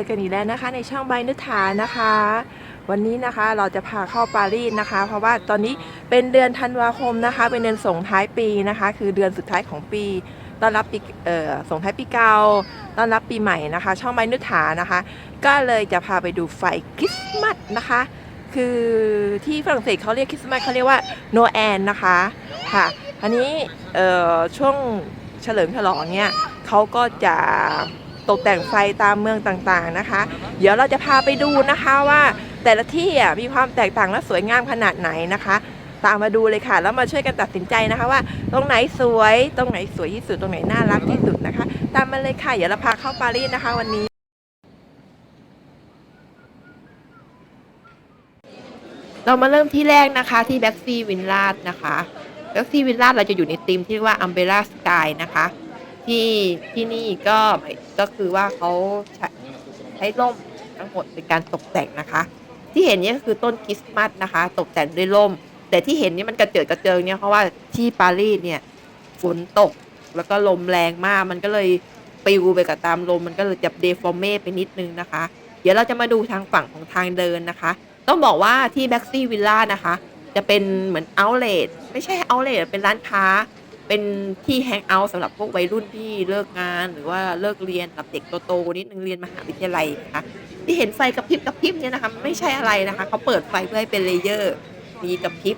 อกันอีกแล้วนะคะ ในช่องใบนุฐานะคะ วันนี้นะคะเราจะพาเข้าปารีสนะคะ เพราะว่าตอนนี้เป็นเดือนธันวาคมนะคะ เป็นเดือนส่งท้ายปีนะคะ คือเดือนสุดท้ายของปีต้อนรับปีเอ่อส่งท้ายปีเก่าต้อนรับปีใหม่นะคะ ช่องใบนุฐานะคะ ก็เลยจะพาไปดูไฟคริสต์มาสนะคะ คือที่ฝรั่งเศสเขาเรียกคริสต์มาสเขาเรียกว่าโนแอนนะคะค่ะอันนี้เอ่อช่วงเฉลิมฉลองเนี่ยเขาก็จะ ตกแต่งไฟตามเมืองต่างๆนะคะ เดี๋ยวเราจะพาไปดูนะคะว่าแต่ละที่มีความแตกต่างและสวยงามขนาดไหนนะคะ ตามมาดูเลยค่ะ แล้วมาช่วยกันตัดสินใจนะคะว่า ตรงไหนสวยตรงไหนสวยที่สุดตรงไหนน่ารักที่สุดนะคะ ตามมาเลยค่ะเดี๋ยวเราพาเข้าปารีสนะคะ วันนี้เรามาเริ่มที่แรกนะคะที่แบ็กซี่วินลาดนะคะแบ็กซี่วินลาดเราจะอยู่ในธีมที่ว่าอัมเบร่าสกายนะคะ ที่ที่นี่ก็ก็คือว่าเขาใช้ใช้ร่มทั้งหมดเป็นการตกแต่งนะคะ ที่เห็นนี่ก็คือต้นคริสต์มาสนะคะ ตกแต่งด้วยร่ม แต่ที่เห็นนี่มันกระเจิดกระเจิงเนี่ยเพราะว่าที่ปารีสเนี่ยฝนตกแล้วก็ลมแรงมากมันก็เลยปลิวไปกับตามลมมันก็เลยจะเดฟอร์เมไปนิดนึงนะคะ เดี๋ยวเราจะมาดูทางฝั่งของทางเดินนะคะ ต้องบอกว่าที่แบ็กซี่วิลล่านะคะ จะเป็นเหมือนเอาเล t ไม่ใช่เอาเล t เป็นร้านค้า เป็นที่แฮงเอาท์สำหรับพวกวัยรุ่นที่เลิกงาน หรือว่าเลิกเรียนกับเด็กโตๆนิดนึงเรียนมหาวิทยาลัยนะคะที่เห็นไฟกระพริบกระพริบเนี่ยนะคะไม่ใช่อะไรนะคะเขาเปิดไฟเพื่อให้เป็นเลเยอร์มีกระพริบ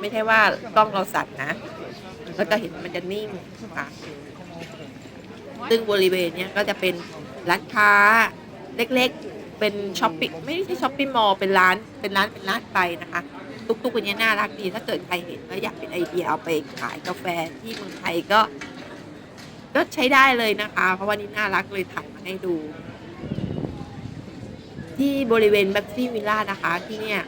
ไม่ใช่ว่ากล้องเราสั่นนะแล้วก็เห็นมันจะนิ่งค่ะซึ่งบริเวณเนี้ยก็จะเป็นร้านค้าเล็กๆ เป็นช้อปปิ้งไม่ใช่ช้อปปิ้งมอลล์เป็นร้านเป็นร้านเป็นร้านไปนะคะ ตุกๆอันนี้น่ารักดี ถ้าเกิดใครเห็นแล้วอยากเป็นไอเดียเอาไปขายกาแฟที่เมืองไทยก็ ก็ใช้ได้เลยนะคะ เพราะว่านี่น่ารักเลยถ่ายมาให้ดู ที่บริเวณแบ็กซี่วิลล่านะคะ ที่เนี่ย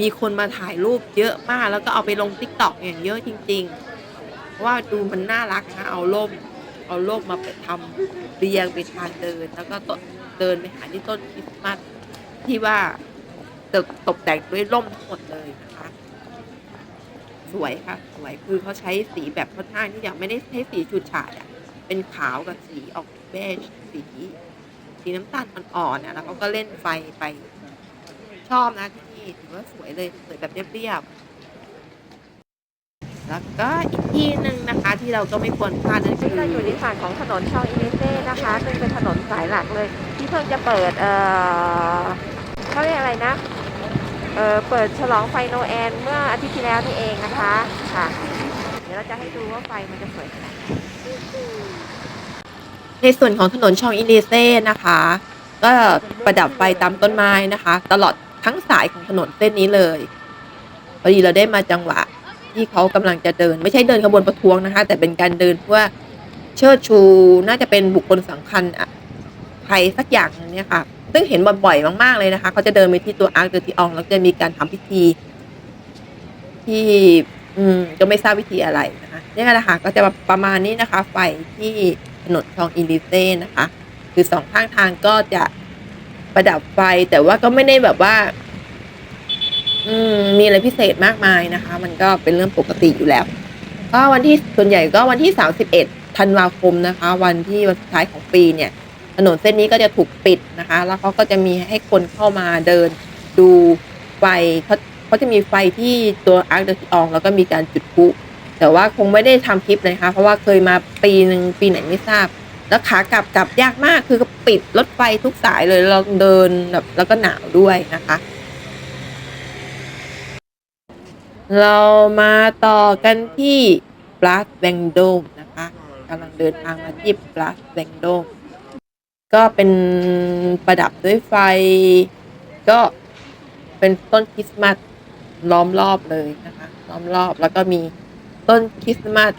มีคนมาถ่ายรูปเยอะมาก แล้วก็เอาไปลงติ๊กต็อกอย่างเยอะจริง ๆ เพราะว่าดูมันน่ารักนะเอาร่มเอาร่มมาไปทำเรียงเป็นทางเดิน แล้วก็เดินไปหาที่ต้นคริสต์มาสที่ว่า ตกตกแต่งด้วยร่มทั้งหมดเลยนะคะ สวยค่ะ สวยคือเขาใช้สีแบบค่อนข้างที่จะไม่ได้ใช้สีฉูดฉาดอะเป็นขาวกับสีออกเบจสีสีน้ำตาลอ่อนๆนะแล้วเขาก็เล่นไฟไป ชอบนะที่นี่ถือว่าสวยเลยสวยแบบเรียบๆแล้วก็อีกที่หนึ่งนะคะ ที่เราก็ไม่ควรพลาดนั่นคือเราอยู่ในฝั่งของถนนชองอิเนเซ่นะคะซึ่งเป็นถนนสายหลักเลย ที่เพิ่งจะเปิดเอ่อเขาเรียกอะไรนะ เเปิดฉลองไฟโนแอนเมื่ออาทิตย์ที่แล้วนี่เองนะคะค่ะ เดี๋ยวเราจะให้ดูว่าไฟมันจะสวยขนาดไหนในส่วนของถนนชองอิเนเซ่นะคะ ก็ประดับไฟตามต้นไม้นะคะ ตลอดทั้งสายของถนนเส้นนี้เลยพอดีเราได้มาจังหวะที่เขากำลังจะเดิน ไม่ใช่เดินขบวนประท้วงนะคะ แต่เป็นการเดินเพื่อเชิดชูน่าจะเป็นบุคคลสำคัญอะใครสักอย่างนึงเนี่ยค่ะ ซึ่งเห็นบ่อยๆมากๆเลยนะคะเขาจะเดินไปที่ตัวอาร์คเดอร์ติอองแล้วจะมีการทำพิธี ที่ อืมก็ไม่ทราบวิธีอะไรนะคะนี่ยแหละค่ะก็จะประมาณนี้นะคะ ไฟที่ถนนชองอินดิเซ่นะคะ คือสองข้างทางก็จะประดับไฟแต่ว่าก็ไม่ได้แบบว่า อืม มีอะไรพิเศษมากมายนะคะ มันก็เป็นเรื่องปกติอยู่แล้ว ก็วันที่ส่วนใหญ่ก็วันที่31ธันวาคมนะคะ วันที่วันสุดท้ายของปีเนี่ย ถนนเส้นนี้ก็จะถูกปิดนะคะ แล้วเขาก็จะมีให้คนเข้ามาเดินดูไฟเขาเขาจะมีไฟที่ตัวอาร์คเดอร์องแล้วก็มีการจุดพลุแต่ว่าคงไม่ได้ทำคลิปนะคะ เพราะว่าเคยมาปีหนึ่งปีไหนไม่ทราบ แล้วขากลับกลับยากมากคือปิดรถไฟทุกสายเลยเราเดินแบบแล้วก็หนาวด้วยนะคะ เรามาต่อกันที่ปลาสแวงโดมนะคะกำลังเดินทางมาที่ปลาสแวงโดม ก็เป็นประดับด้วยไฟ ก็เป็นต้นคริสต์มาสล้อมรอบเลยนะคะล้อมรอบแล้วก็มีต้นคริสต์มาส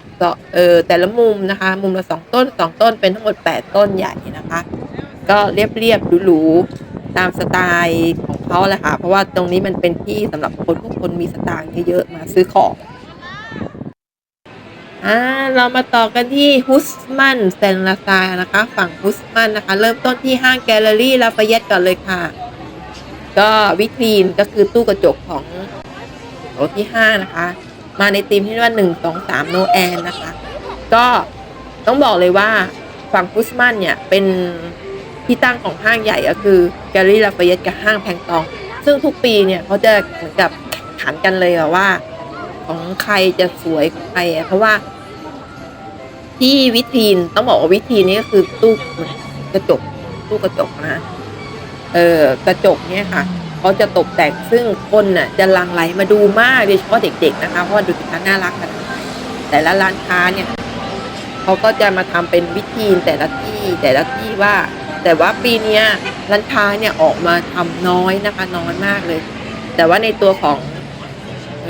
เออแต่ละมุมนะคะ มุมละสองต้นสองต้นเป็นทั้งหมดแปดต้นใหญ่นะคะ ก็เรียบเรียบหรูๆตามสไตล์ของเขาแหละค่ะเพราะว่าตรงนี้มันเป็นที่สำหรับคนทุกคนมีสตางค์เยอะๆมาซื้อของ อ่าเรามาต่อกันที่ฮุสมันเซนลาซานะคะ ฝั่งฮุสมันนะคะ เริ่มต้นที่ห้างแกลเลอรี่ลาฟาเยตก่อนเลยค่ะ ก็วิทีนก็คือตู้กระจกของโถที่ห้านะคะ มาในธีมที่ว่าหนึ่งสองสามโนแอนนะคะ ก็ต้องบอกเลยว่าฝั่งกุสมันเนี่ยเป็นที่ตั้งของห้างใหญ่ก็คือแกลเลอรี่ลาฟายเตกับห้างแพงตอง ซึ่งทุกปีเนี่ยเขาจะเหมือนกับขันกันเลยว่า ของใครจะสวยของใครเพราะว่า ที่วิทีนต้องบอกว่าวิทีนนี่ก็คือตู้กระจกตู้กระจกนะเออกระจกเนี่ยค่ะเขาจะตกแต่งซึ่งคนน่ะ จะลังไหลมาดูมากโดยเฉพาะเด็ก ๆ นะคะ เพราะว่าดูสิคะน่ารักขนาดไหนแต่ละร้านค้าเนี่ยเขาก็จะมาทำเป็นวิธีแต่ละที่แต่ละที่ว่า แต่ว่าปีเนี้ยร้านค้าเนี่ยออกมาทำน้อยนะคะน้อยมากเลย แต่ว่าในตัวของ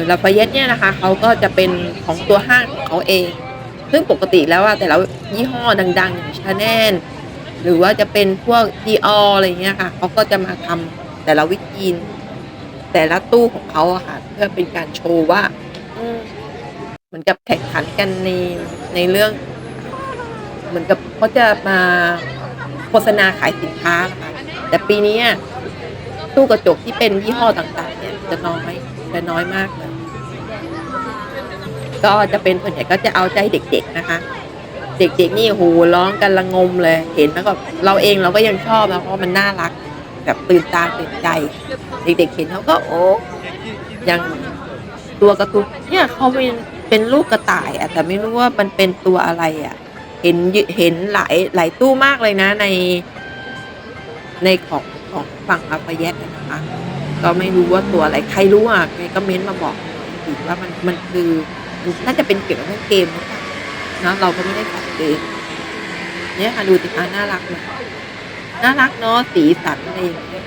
ลาฟาเยตเนี่ยนะคะเขาก็จะเป็นของตัวห้างของเขาเอง ซึ่งปกติแล้วอะแต่ละยี่ห้อดังๆอย่างชาแนลหรือว่าจะเป็นพวกดีอออะไรเงี้ยค่ะเขาก็จะมาทำแต่ละวิธีแต่ละตู้ของเขาอะค่ะ เพื่อเป็นการโชว์ว่าเหมือนกับแข่งขันกันในในเรื่อง เหมือนกับเขาจะมาโฆษณาขายสินค้าค่ะแต่ปีนี้ตู้กระจกที่เป็นยี่ห้อต่างๆ เนี่ยจะน้อยจะน้อยมากเลย ก็จะเป็นส่วนใหญ่ก็จะเอาใจเด็ก ๆนะคะ เด็ก ๆ นี่โหร้องกันละงมเลย เห็นแล้วก็เราเองเราก็ยังชอบนะเพราะมันน่ารัก แบบตื่นตาตื่นใจ เด็ก ๆ เห็นเขาก็โอ้ยังตัวกร์ตูนเนี่ยเขาเป็นเป็นลูกกระต่ายอะแต่ไม่รู้ว่ามันเป็นตัวอะไรอะเห็นเห็นหลายหลายตู้มากเลยนะใน ในของของฝั่งลาฟายตนะคะ ก็ไม่รู้ว่าตัวอะไร ใครรู้อะใครก็เม้นต์มาบอกอีกว่ามันมันคือ นน่าจะเป็นเกี่ยวกับเรื่องเกมนะเนาะเราก็ไม่ได้ใส่เกมเนี่ยค่ะดูสิคะน่ารักเลยน่ารักเนาะสีสันอะไรอย่างเงี้ย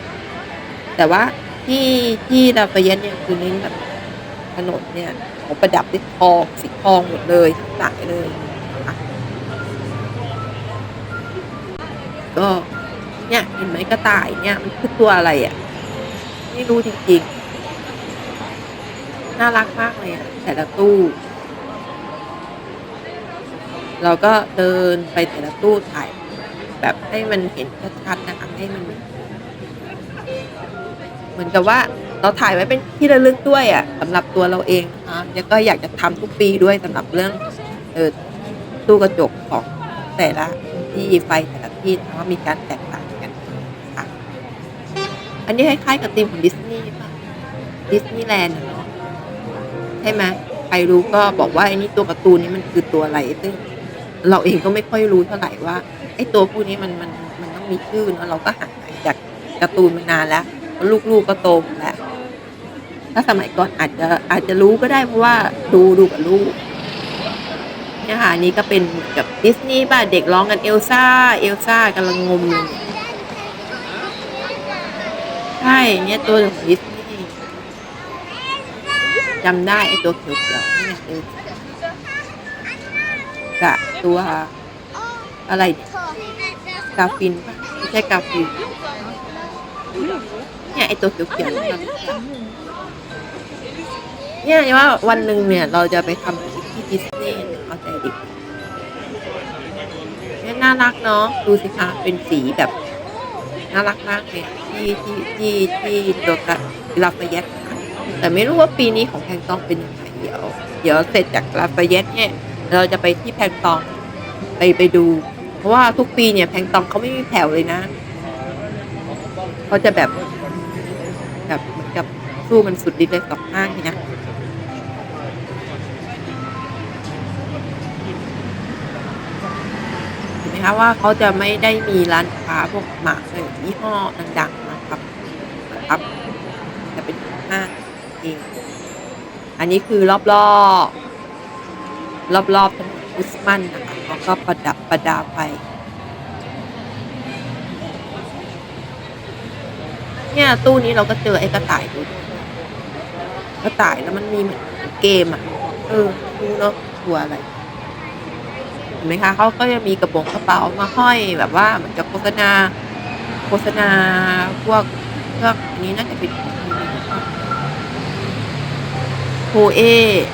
แต่ว่าที่ที่ลาฟเยตเนี่ยคือเน้นแบบถนนเนี่ยเขาประดับด้วยทองสีทองหมดเลยทั้งสายเลยก็เนี่ยเห็นไหมกระต่ายเนี่ยมันคือตัวอะไรอะไม่รู้จริงๆ น่ารักมากเลยอะแต่ละตู้ เราก็เดินไปแต่ละตู้ถ่ายแบบให้มันเห็นชัดๆนะคะให้มันเหมือนกับว่าเราถ่ายไว้เป็นที่ระลึกด้วยอะสำหรับตัวเราเองนะคะแล้วก็อยากจะทำทุกปีด้วยสำหรับเรื่องเออตู้กระจกของแต่ละที่ไฟแต่ละที่นะคะว่ามีการแตกต่างกันค่ะอันนี้คล้ายๆกับธีมของดิสนีย์ป่ะดิสนีย์แลนด์เนาะใช่ไหมใครรู้ก็บอกว่าไอ้นี่ตัวการ์ตูนนี้มันคือตัวอะไรซึ่ง เราเองก็ไม่ค่อยรู้เท่าไหร่ว่าไอ้ตัวพวกนี้มันมันมันต้องมีชื่อเนาะเราก็ห่างหายจากการ์ตูนมานานแล้วลูกๆก็โตหมดแล้วถ้าสมัยก่อนอาจจะอาจจะรู้ก็ได้เพราะว่าดูดูกับลูกเนี่ยค่ะนี้ก็เป็นกับดิสนีย์ป่ะเด็กร้องกันเอลซ่า เอลซ่ากำลังงมเลยเนี่ยใช่เนี่ยตัวของดิสนีย์จำได้ไอตัวเขียวๆนี่เออกับ ตัวอะไรกาฟินปะไม่ใช่กาฟินเนี่ยไอตัวเขียวๆนี่เรารู้จักเนี่ยว่าวันหนึ่งเนี่ยเราจะไปทำคลิปที่ดิสนีย์เอาใจเด็กเนี่ยน่ารักเนาะดูสิคะเป็นสีแบบน่ารักมากเลยที่ที่ที่ที่โดกัสลาฟาเยตแต่ไม่รู้ว่าปีนี้ของแพงตองเป็นยังไงเดี๋ยว เดี๋ยวเสร็จจากลาฟาเยตเนี่ย เราจะไปที่แพงตองไปไปดู เพราะว่าทุกปีเนี่ยแพงตองเขาไม่มีแผ่วเลยนะเขาจะแบบแบบเหมือนกับสู้มันสุดฤทธิ์เลยสองห้างนี่นะเห็นไหมคะว่าเขาจะไม่ได้มีร้านค้าพวกหมากเลยยี่ห้อดังๆนะครับนะครับจะเป็นห้างเองอันนี้คือรอบรอบ รอบๆถนนอุสมันนะคะเขาก็ประดับประดาไป เนี่ย ตู้นี้เราก็เจอไอ้กระต่ายตัวกระต่ายแล้วมันมีเหมือนเกมอะ เออไม่รู้เนาะตัวอะไรเห็นไหมคะเขาก็จะมีกระโปรงกระเป๋ามาห้อยแบบว่าเหมือนกับโฆษณา โฆษณาพวกพวกอันนี้น่าจะเป็นโฮเอ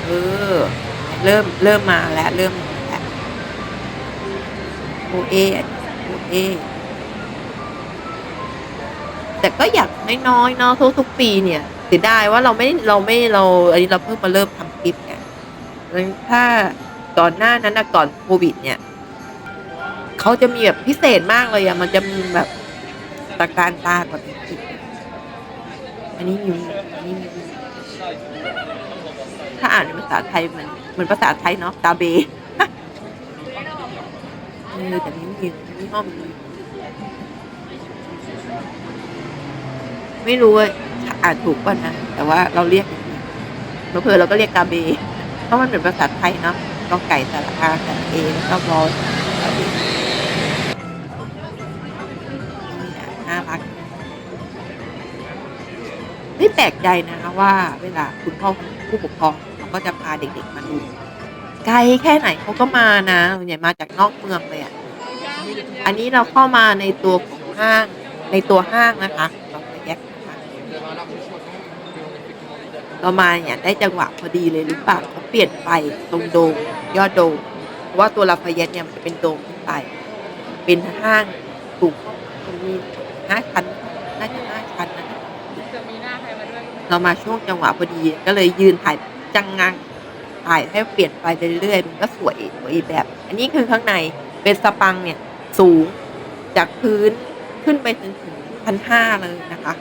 เออ เริ่มเริ่มมาแล้วเริ่มมาแล้วโฮเอโฮเอแต่ก็อยากน้อยๆเนาะทุกๆปีเนี่ยเสียดายว่าเราไม่เราไม่เราอันนี้เราเพิ่งมาเริ่มทำคลิปเนี่ยแล้วถ้าก่อนหน้านั้นนะก่อนโควิด เนี่ยเขาจะมีแบบพิเศษมากเลยอะมันจะมีแบบตะการตากว่าปกติอันนี้มีอันนี้มีถ้าอ่านเป็นภาษาไทยมือน เหมือนภาษาไทยเนาะตาเบเออแต่นิ้วยิงนี่ห้อมนี้ไม่รู้ว่าอ่านถูกป่ะนะ แต่ว่าเราเรียกอย่างเผื่อเราก็เรียกกาเบเพราะมันเป็นภาษาไทยเนาะกอไก่สระอาสระเอแล้วก็บอลกาเบนี่นะน่ารักไม่แปลกใจนะคะว่าเวลาคุณพ่อผู้ปกครอง ก็จะพาเด็กๆมาดูไกลแค่ไหนเขาก็มานะส่วนใหญ่มาจากนอกเมืองเลยอะอันนี้เราเข้ามาในตัวของห้างในตัวห้างนะคะเราไปแยกนะคะเรามาเนี่ยได้จังหวะพอดีเลยหรือเปล่าเขาเปลี่ยนไปตรงโดมยอดโดมเพราะว่าตัวลาฟาเยตเนี่ยมันจะเป็นโดมขึ้นไป เป็นห้างสูงมันมีห้าชั้นน่าจะห้าชั้นนะจะมีหน้าใครมาด้วยเรามาช่วงจังหวะพอดีก็เลยยืนถ่าย จังงังถ่ายให้เปลี่ยนไปเรื่อยๆมันก็สวยสวยแบบ อันนี้คือข้างในเป็นสปังเนี่ยสูงจากพื้นขึ้นไปถึงถึงพันห้าเลยนะคะ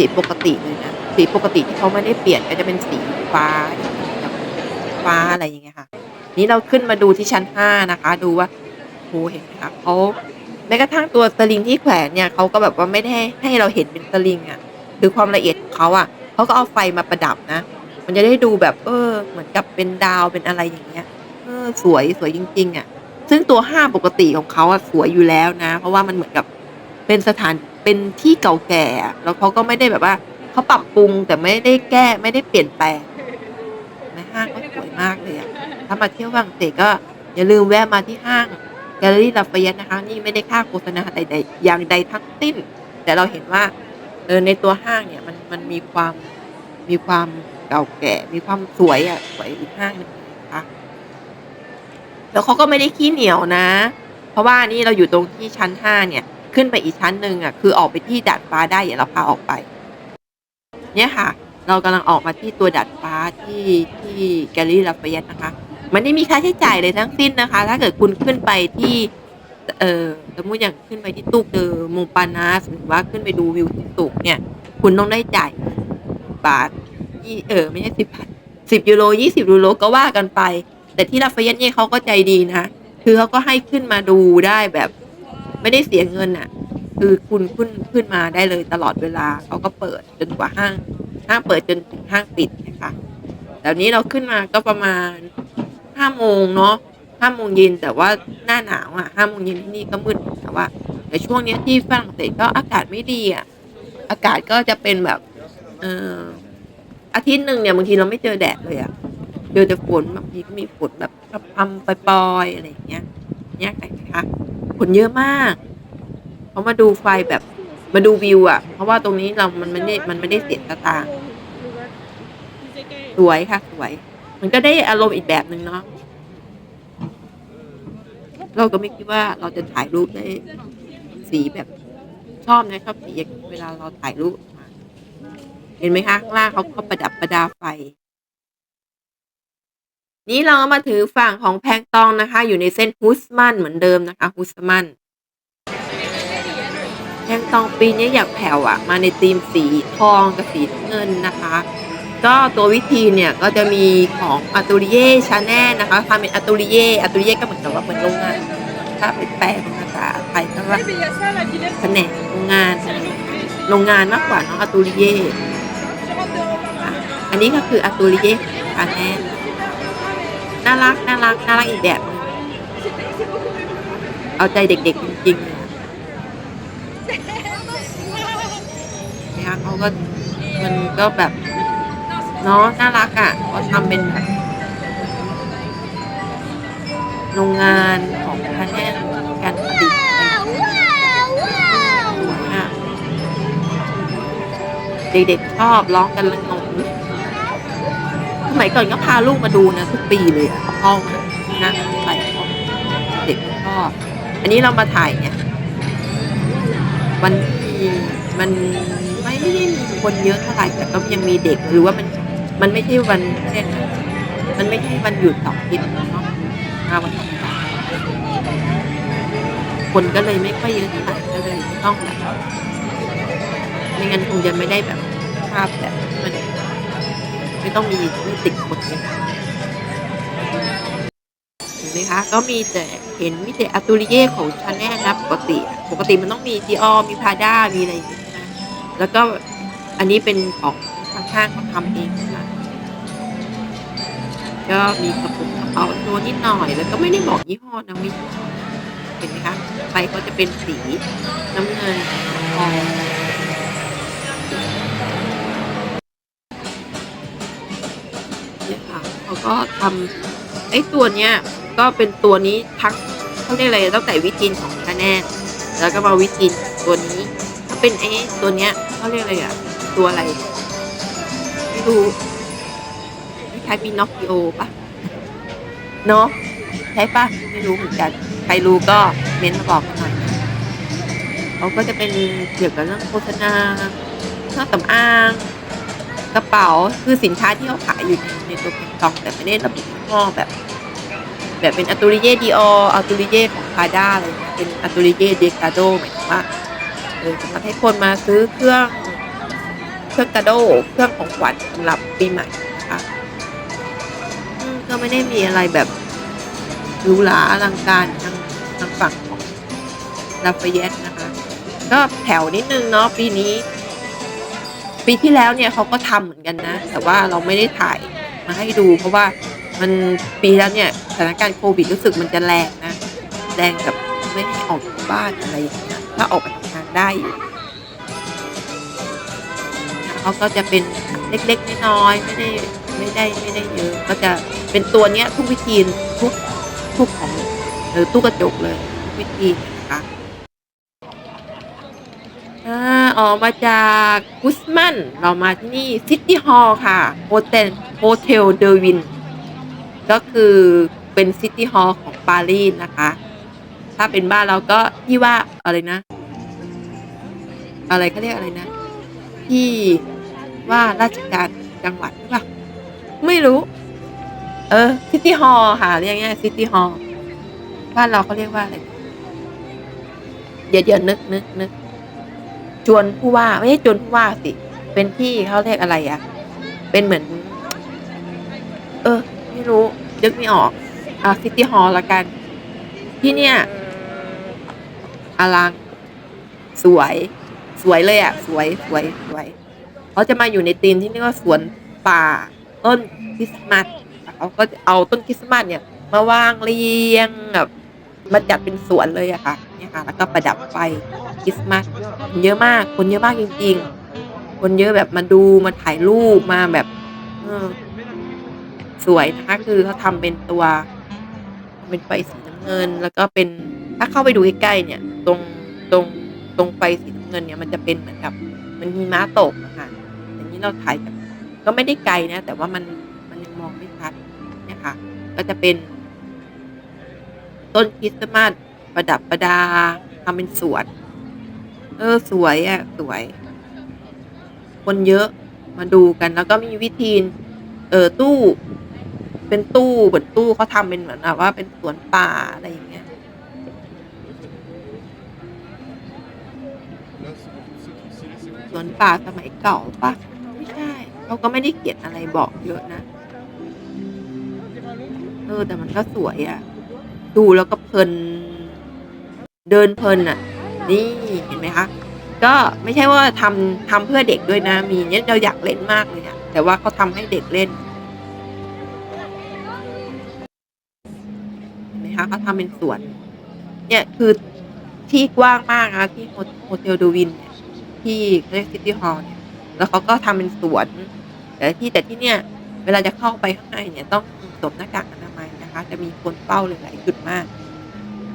สีปกติเลยนะสีปกติที่เขาไม่ได้เปลี่ยนก็จะเป็นสีฟ้าฟ้าอะไรอย่างเงี้ยค่ะ นี้เราขึ้นมาดูที่ชั้นห้านะคะ ดูว่าโหเห็นไหมคะเขาแม้กระทั่งตัวสลิงที่แขวนเนี่ยเขาก็แบบว่าไม่ได้ให้ให้เราเห็นเป็นสลิงอะ่ะคือความละเอียดของเขาอะ่ะเขาก็เอาไฟมาประดับนะ มันจะได้ดูแบบ เออ เหมือนกับเป็นดาวเป็นอะไรอย่างเงี้ย เออ สวยสวยจริง ๆอะ่ะ ซึ่งตัวห้าปกติของเขาอะ่ะสวยอยู่แล้วนะ เพราะว่ามันเหมือนกับเป็นสถาน เป็นที่เก่าแก่ แล้วเขาก็ไม่ได้แบบว่าเขาปรับปรุงแต่ไม่ได้แก้ไม่ได้เปลี่ยนแปลงในห้างก็สวยมากเลยอะถ้ามาเที่ยวฝรั่งเศสก็อย่าลืมแวะมาที่ห้างแกลเลอรี่ลาฟาเยตนะคะ นี่ไม่ได้ค่าโฆษณาใดๆอย่างใดทั้งสิ้น แต่เราเห็นว่าเออในตัวห้างเนี่ยมันมันมีความมีความเก่าแก่ มีความสวยอะสวยอีกห้างหนึงนะคะแล้วเขาก็ไม่ได้ขี้เหนียวนะ เพราะว่านี่เราอยู่ตรงที่ชั้นห้าเนี่ย ขึ้นไปอีกชั้นหนึ่งอะคือออกไปที่ดาดฟ้าได้อย่าเราพาออกไป เนี่ยค่ะ เรากำลังออกมาที่ตัวดัดฟ้าที่ที่แกลลี่ลาฟาเยตนะคะ มันไม่มีค่าใช้จ่ายเลยทั้งสิ้นนะคะ ถ้าเกิดคุณขึ้นไปที่เอ่อสมมติอย่างขึ้นไปที่ตูกเดอมงปานาสหรือว่าขึ้นไปดูวิวสูงเนี่ย คุณต้องได้จ่ายบาทยี่เออไม่ใช่สิบบาทสิบยูโรยี่สิบยูโรก็ว่ากันไป แต่ที่ลาฟาเยตเนี่ยเขาก็ใจดีนะ คือเขาก็ให้ขึ้นมาดูได้แบบ ไม่ได้เสียเงินอะ คือคุณขึ้นขึ้นมาได้เลยตลอดเวลาเขาก็เปิดจนกว่าห้าง ห้างเปิดจนถึงห้างปิดนะคะแต่วันนี้เราขึ้นมาก็ประมาณห้าโมงเนาะห้าโมงเย็นแต่ว่าหน้าหนาวอะห้าโมงเย็นที่นี่ก็มืดแต่ว่าแต่ช่วงเนี้ยที่ฝรั่งเศสก็อากาศไม่ดีอะอากาศก็จะเป็นแบบเอ่ออาทิตย์หนึ่งเนี่ยบางทีเราไม่เจอแดดเลยอะเจอแต่ฝนบางทีก็มีฝนแบบพรำๆปล่อยๆอะไรอย่างเงี้ยเนี่ยไงคะ ฝนเยอะมากเขามาดูไฟแบบมาดูวิวอะ เพราะว่าตรงนี้เรามันไม่ได้มันไม่ได้เสียสตางค์สวยค่ะสวย มันก็ได้อารมณ์อีกแบบหนึ่งเนาะเราก็ไม่คิดว่าเราจะถ่ายรูปได้สีแบบชอบนะชอบสีเวลาเราถ่ายรูป เห็นไหมคะข้างล่างเขาเขาประดับประดาไฟ นี้เรามาถือฝั่งของแพงตองนะคะ อยู่ในเส้นฮุสมันเหมือนเดิมนะคะฮุสมันแพงตองปีนี้อยากแผ่วอะมาในธีมสีทองกับสีเงินนะคะ ก็ตัววิธีเนี่ยก็จะมีของอัตูริเย่ชาแนลนะคะทำเป็นอัตูริเย่อัตูริเย่ก็เหมือนกับว่าเหมือนโรงงานถ้าเป็นแปลเป็นภาษาไทยก็ว่าแผนกโรงงานโรงงานมากกว่าน้องอัตูริเย่อันนี้ก็คืออัตูริเย่ชาแนล น่ารักน่ารักน่ารักอีกแบบนึงเอาใจเด็กๆจริงๆเลยนะคะเขาก็มันก็แบบเนาะน่ารักอะเขาทำเป็นแบบโรงงานของชาแนลการผลิตเด็กๆชอบร้องกันละงง สมัยก่อนก็พาลูกมาดูนะทุกปีเลยอะห้องอะนั่งใส่ห้องเด็กก็ชอบอันนี้เรามาถ่ายเนี่ย วันที่มันไม่ได้มีคนเยอะเท่าไหร่แต่ก็ยังมีเด็กหรือว่ามันมันไม่ใช่วันเช่นนะมันไม่ใช่วันหยุดเสาร์อาทิตย์เนาะมาวันธรรมดาคนก็เลยไม่ค่อยเยอะเท่าไหร่ก็เลยไม่ต้องแบบไม่งั้นคงจะไม่ได้แบบภาพแบบที่มัน ไม่ต้องมีไม่ติดคนเยอะเห็นไหมคะ ก็มีแต่เห็นมีแต่อัตูริเย่ของชาแนลนะปกติ ปกติมันต้องมีดีออมีพาด้ามีอะไรอย่างเงี้ยนะแล้วก็อันนี้เป็นของทางห้างเขาทำเองนะก็มีกระปุกกระเป๋าตัวนิดหน่อย แล้วก็ไม่ได้บอกยี่ห้อนะไม่เห็นไหมคะไฟเขาจะเป็นสีน้ำเงินทอง ก็ทำไอ้ตัวเนี้ยก็เป็นตัวนี้ทั้งเขาเรียกอะไรตั้งแต่วิจินของชาแนลแล้วก็มาวิจินตัวนี้ถ้าเป็นไอ้ตัวเนี้ยเขาเรียกอะไรอะตัวอะไรไม่รู้คล้ายๆมีน็อกกิโอปะเนาะใช่ปะไม่รู้เหมือนกันใครรู้ก็เม้นต์มาบอกกันหน่อยเขาก็จะเป็นเกี่ยวกับเรื่องโฆษณาเครื่องสำอาง เป๋าคือสินค้าที่เขาขายอยู่ในในตัวเพนตองแต่ไม่ได้ระบุยี่ห้อแบบ แบบเป็นอัตูริเย่ดีอออัตูริเย่ของพาด้าอะไรเงี้ยเป็นอัตูริเย่เดกาโดหมายถึงว่าเออสำหรับให้คนมาซื้อเครื่องเครื่องกาโดเครื่องของขวัญสำหรับปีใหม่นะคะก็ไม่ได้มีอะไรแบบหรูหราอลังการทางทางฝั่งของลาฟายตนะคะ ก็แถวนิดนึงเนาะปีนี้ ปีที่แล้วเนี่ยเขาก็ทำเหมือนกันนะ แต่ว่าเราไม่ได้ถ่ายมาให้ดู เพราะว่ามันปีแล้วเนี่ยสถานการณ์โควิดรู้สึกมันจะแรงนะ แรงกับไม่ให้ออกจากบ้านอะไรอย่างเงี้ยถ้าออกไปทำงานได้อยู่เขาก็จะเป็นเล็กๆน้อยๆไม่ได้ไม่ได้ไม่ได้เยอะ ก็จะเป็นตัวเนี้ยทุกวิธีทุกทุกของเออตู้กระจกเลยทุกวิธีนะคะ ออกมาจากกุสมันเรามาที่นี่ซิตี้ฮอลล์ค่ะโฮเทลโฮเทลเดวินก็คือเป็นซิตี้ฮอลล์ของปารีสนะคะ ถ้าเป็นบ้านเราก็ที่ว่าอะไรนะ อะไรเขาเรียกอะไรนะ ที่ว่าราชการจังหวัดหรือเปล่าไม่รู้ เออซิตี้ฮอลล์ค่ะเรียกง่ายซิตี้ฮอลล์บ้านเราเขาเรียกว่าอะไรเดี๋ยวเดี๋ยวนึกนึกนึก วนผู้ว่าไม่ใช่จวนผู้ว่าสิ เป็นที่เขาเรียกอะไรอะ่ะเป็นเหมือน เออ ไม่รู้นึกไม่ออกอ่าซิตี้ฮอลล์ละกัน ที่เนี่ยอลังสวย สวยเลยอะ่ะสวยสวยสวยเขาจะมาอยู่ในธีมที่เรียกว่าสวนป่า ต้นคริสต์มาสเขาก็เอาต้นคริสต์มาสเนี่ย มาวางเรียงแบบ มาจัดเป็นสวนเลยอะค่ะเนี่ยค่ะแล้วก็ประดับไฟคริสต์มาสคนเยอะมากคนเยอะมากจริง ๆ คนเยอะแบบมาดูมาถ่ายรูปมาแบบเออสวยนะคะคือเขาทำเป็นตัวเป็นไฟสีน้ำเงิน แล้วก็เป็นถ้าเข้าไปดูใกล้ๆเนี่ย ตรงตรงตรงไฟสีน้ำเงินเนี่ยมันจะเป็นเหมือนกับมันมีม้าตกนะคะอย่างนี้เราถ่ายจากก็ไม่ได้ไกลนะ แต่ว่ามันมันยังมองไม่ชัดเนี่ยค่ะ ก็จะเป็น ต้นคริสต์มาสประดับประดาทำเป็นสวน เออ สวยอะ่ะ สวย คนเยอะมาดูกันแล้วก็มีวิธีเออตู้ เป็นตู้เหมือนตู้เขาทำเป็นเหมือนแบบว่าเป็นสวนป่าอะไรอย่างเงี้ยสวนป่าสมัยเก่าปะไม่ใช่เขาก็ไม่ได้เขียนอะไรบอกเยอะนะ เออ แต่มันก็สวยอะ่ะ ดูแล้วก็เพลิน เดินเพลินอะ่ะ นี่เห็นไหมคะก็ไม่ใช่ว่าทำทำเพื่อเด็กด้วยนะ มีเนี่ยเราอยากเล่นมากเลยอะ่ะแต่ว่าเขาทำให้เด็กเล่นเห็นไหมคะเขาทำเป็นสวน เนี่ยคือที่กว้างมากนะที่โฮเทลดูวินเนี่ยที่เรียกซิตี้ฮอลล์เนี่ย แล้วเขาก็ทำเป็นสวนแต่ที่แต่ที่เนี่ย เวลาจะเข้าไปข้างในเนี่ยต้องสวมหน้ากาก นะคะ จะมีคนเฝ้าหลายๆจุดมาก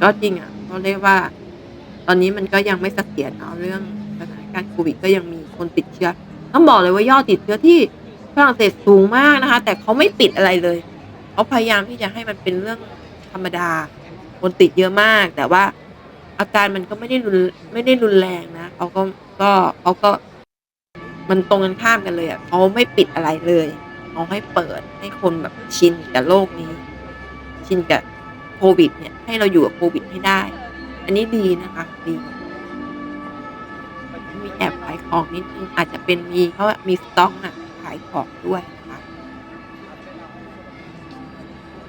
ก็จริงอะเขาเรียกว่า ตอนนี้มันก็ยังไม่เสถียรเนาะเรื่องสถานการณ์โควิดก็ยังมีคนติดเชื้อ ต้องบอกเลยว่ายอดติดเชื้อที่ฝรั่งเศสสูงมากนะคะ แต่เขาไม่ปิดอะไรเลยเขาพยายามที่จะให้มันเป็นเรื่องธรรมดา คนติดเยอะมาก แต่ว่าอาการมันก็ไม่ได้รุนไม่ได้รุนแรงนะเขาก็ก็เขาก็มันตรงกันข้ามกันเลยอะเขาไม่ปิดอะไรเลยเขาให้เปิดให้คนแบบชินกับโลกนี้ ชินกับโควิดเนี่ย ให้เราอยู่กับโควิดให้ได้ อันนี้ดีนะคะ ดีมีแอบขายของนิดนึงอาจจะเป็นมีเขามีสต็อกน่ะขายของด้วยนะคะ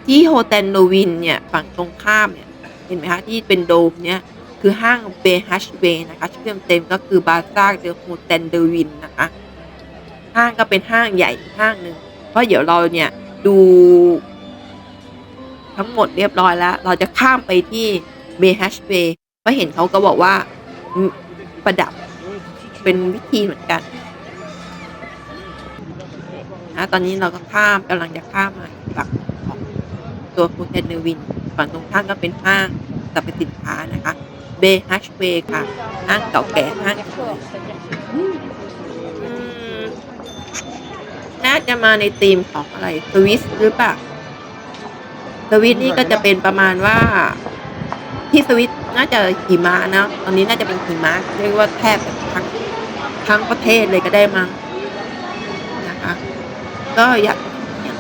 ที่โฮเทลโนวินเนี่ย ฝั่งตรงข้ามเนี่ย เห็นไหมคะที่เป็นโดมเนี่ยคือห้างเบฮัชเวนะคะชื่อเต็มๆก็คือบาซ่าเดอโฮเทลเดวินนะคะห้างก็เป็นห้างใหญ่ห้างหนึ่งเพราะเดี๋ยวเราเนี่ยดู ทั้งหมดเรียบร้อยแล้ว เราจะข้ามไปที่เบฮัชเวเพราะเห็นเขาก็บอกว่าประดับเป็นวิธีเหมือนกันนะตอนนี้เราก็ข้ามกำลังจะข้ามมาฝั่งของตัวโฮเทลเดวินฝั่งตรงข้ามก็เป็นห้างสรรพสินค้านะคะเบฮัชเวค่ะห้างเก่าแก่ห้างหนึ่งเลยอืมน่าจะมาในธีมของอะไรสวิสหรือเปล่า สวิสนี่ก็จะเป็นประมาณว่าที่สวิตน่าจะหิมะนะ ตอนนี้น่าจะเป็นหิมะเรียกว่าแทบทั้งทั้งประเทศเลยก็ได้มั้งนะคะ ก็อยากอยาก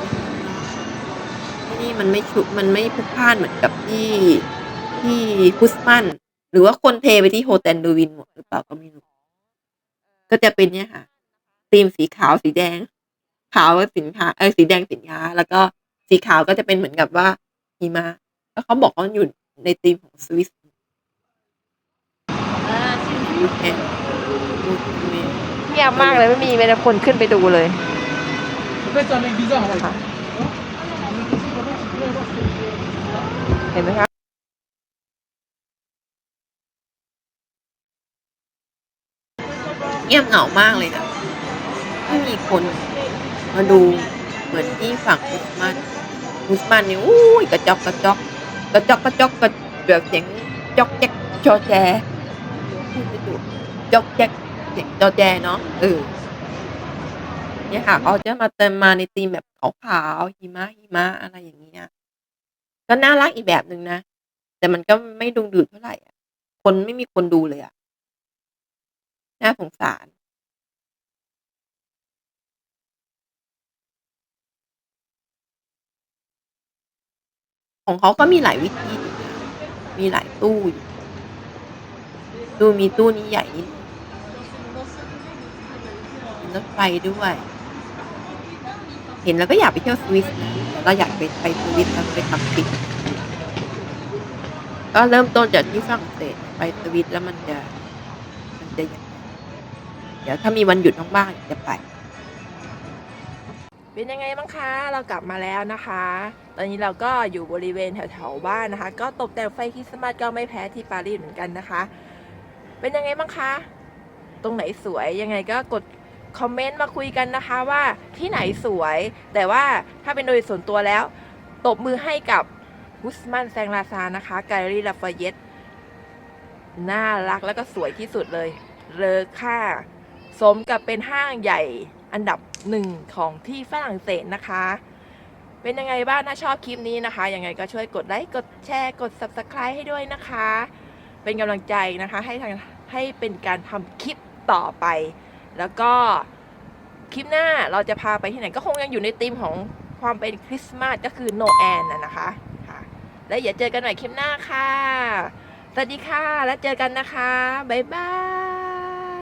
ที่นี่มันไม่ชุมันไม่พลุกพล่านเหมือนกับที่ที่พุสมันหรือว่าคนเทไปที่โฮเทลดูวินหมดหรือเปล่าก็ไม่รู้ก็จะเป็นเนี่ยค่ะธีมสีขาวสีแดง ขาวสินค้าเออสีแดงสินค้า แล้วก็ สีขาวก็จะเป็นเหมือนกับว่าหิมะแล้วเขาบอกว่าอยู่ในธีมของสวิสยูแคนดูเมนเงียบมากเลยไม่มีแม้แต่คนขึ้นไปดูเลย Peut-être un mec bizarre en fait. ค่ะเห็นไหมคะเงียบเหงามากเลยนะไม่มีคนมาดู เหมือนที่ฝั่งอุสมันอุสมันนี่อุ้ยกระจอกกระจอกกระจอกกระจอกกระแบบเสียงจอกแจ๊กจอแจพูดไม่ถูกจอกแจ๊กเสียงจอแจเนาะเออเนี่ยค่ะเขาจะมาเติมมาในธีมแบบขาวๆหิมะหิมะอะไรอย่างเงี้ยก็น่ารักอีกแบบหนึ่งนะ แต่มันก็ไม่ดึงดูดเท่าไหร่คนไม่มีคนดูเลยอะน่าสงสาร ของเขาก็มีหลายวิธีอยู่นะมีหลายตู้อยู่ดูมีตู้นี้ใหญ่นิดมีรถไฟด้วย เห็นแล้วก็อยากไปเที่ยวสวิสนะเราอยากไปไปสวิสแล้วไปทำทริปก็เริ่มต้นจากที่ฝรั่งเศสไปสวิสแล้วมันจะ มันจะยังไงเดี๋ยวถ้ามีวันหยุดบ้างๆจะไป เป็นยังไงบ้างคะ เรากลับมาแล้วนะคะ ตอนนี้เราก็อยู่บริเวณแถวๆบ้านนะคะ ก็ตกแต่งไฟคริสต์มาสก็ไม่แพ้ที่ปารีสเหมือนกันนะคะ เป็นยังไงบ้างคะ ตรงไหนสวยยังไงก็กดคอมเมนต์มาคุยกันนะคะว่าที่ไหนสวย แต่ว่าถ้าเป็นโดยส่วนตัวแล้ว ตบมือให้กับฮุสมันแซงลาซานะคะแกลเลอรี่ลาฟาเยตน่ารักแล้วก็สวยที่สุดเลยเลอค่า สมกับเป็นห้างใหญ่ อันดับหนึ่งของที่ฝรั่งเศสนะคะ เป็นยังไงบ้างถ้าชอบคลิปนี้นะคะ ยังไงก็ช่วยกดไลค์ กดแชร์ กด subscribe ให้ด้วยนะคะ เป็นกำลังใจนะคะให้ทางให้เป็นการทำคลิปต่อไป แล้วก็คลิปหน้าเราจะพาไปที่ไหนก็คงยังอยู่ในธีมของความเป็นคริสต์มาสก็คือโนแอนนะนะคะค่ะ แล้วอย่าเจอกันใหม่คลิปหน้าค่ะ สวัสดีค่ะ แล้วเจอกันนะคะ บ๊ายบาย